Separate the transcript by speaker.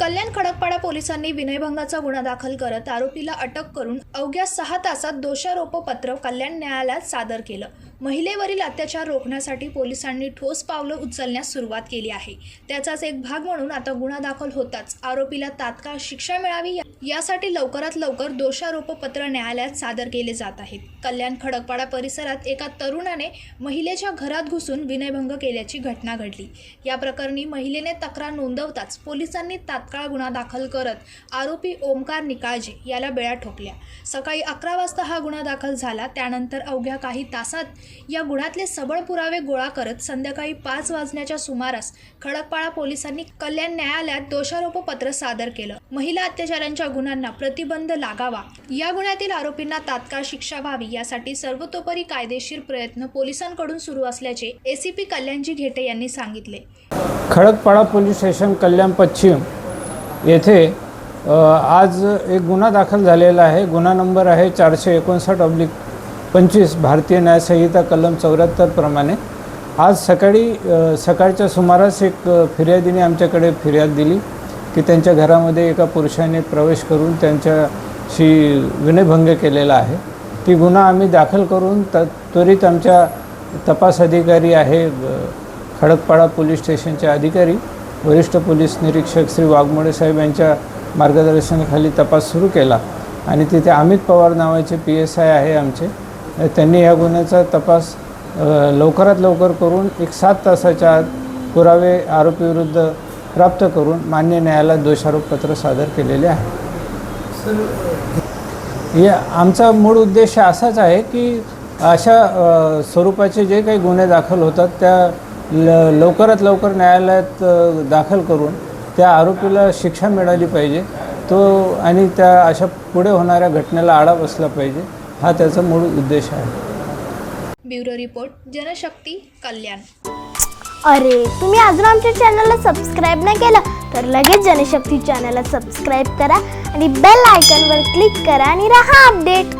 Speaker 1: कल्याण खडकपाडा पोलिसांनी विनयभंगाचा गुन्हा दाखल करत आरोपीला अटक करून अवघ्या सहा तासात दोषारोपपत्र कल्याण न्यायालयात सादर केलं. महिलेवरील अत्याचार रोखण्यासाठी पोलिसांनी ठोस पावलं उचलण्यास सुरुवात केली आहे. त्याचाच एक भाग म्हणून आता गुन्हा दाखल होताच. आरोपीला तात्काळ शिक्षा मिळावी या- यासाठी लवकरात लवकर दोषारोपपत्र न्यायालयात सादर केले जात आहेत. कल्याण खडकपाडा परिसरात एका तरुणाने महिलेच्या घरात घुसून विनयभंग केल्याची घटना घडली. या प्रकरणी महिलेने तक्रार नोंदवताच पोलिसांनी तात्काळ गुन्हा दाखल करत आरोपी ओमकार निकाळजे याला बेळा ठोकल्या. सकाळी अकरा वाजता हा गुन्हा दाखल झाला. त्यानंतर अवघ्या काही तासात या गुन्ह्यातले सबळ पुरावे गोळा करत संध्याकाळी पाच वाजण्याच्या सुमारास खडकपाळा पोलिसांनी कल्याण न्यायालयात दोषारोपपत्र सादर केलं. महिला अत्याचारांच्या गुन्ह्यांना प्रतिबंध लागावा. या गुन्ह्यातील आरोपींना तात्काळ शिक्षा व्हावी यासाठी सर्वतोपरी कायदेशीर प्रयत्न पोलिसांकडून सुरू असल्याचे एसीपी कल्याणजी घेटे यांनी सांगितले.
Speaker 2: खडकपाडा पोलीस स्टेशन कल्याण पश्चिम येथे आज एक गुन्हा दाखल झालेला आहे. गुन्हा नंबर आहे चारशे एकोणसाठ अब्लिक पंचवीस भारतीय न्यायसंहिता कलम चौऱ्याहत्तरप्रमाणे. आज सकाळी सकाळच्या सुमारास एक फिर्यादीने आमच्याकडे फिर्याद दिली की त्यांच्या घरामध्ये एका पुरुषाने प्रवेश करून त्यांच्याशी विनयभंग केलेला आहे. ती गुन्हा आम्ही दाखल करून त त्वरित आमच्या तपास अधिकारी आहे खडकपाडा पोलीस स्टेशनचे अधिकारी वरिष्ठ पोलीस निरीक्षक श्री वाघमोडे साहेब यांच्या मार्गदर्शनाखाली तपास सुरू केला. आणि तिथे अमित पवार नावाचे पी एस आय आहे आमचे. त्यांनी या गुन्ह्याचा तपास लवकरात लवकर करून एक सात तासाच्या आत पुरावे आरोपीविरुद्ध प्राप्त करून मान्य न्यायालयात दोषारोपपत्र सादर केलेले आहे. या आमचा मूळ उद्देश असाच आहे की अशा स्वरूपाचे जे काही गुन्हे दाखल होतात त्या ल लवकरात लवकर न्यायालयात दाखल करून त्या आरोपीला शिक्षा मिळाली पाहिजे. तो आणि त्या अशा पुढे होणाऱ्या घटनेला आळा बसला पाहिजे. हा त्याचा मूळ उद्देश आहे.
Speaker 1: Bureau report Janshakti Kalyan.
Speaker 3: अरे तुम्ही अजून आमच्या चॅनलला सबस्क्राईब नाही केलं तर लगेच जनशक्ती चॅनलला सबस्क्राईब करा आणि बेल आयकॉनवर क्लिक करा आणि राहा अपडेट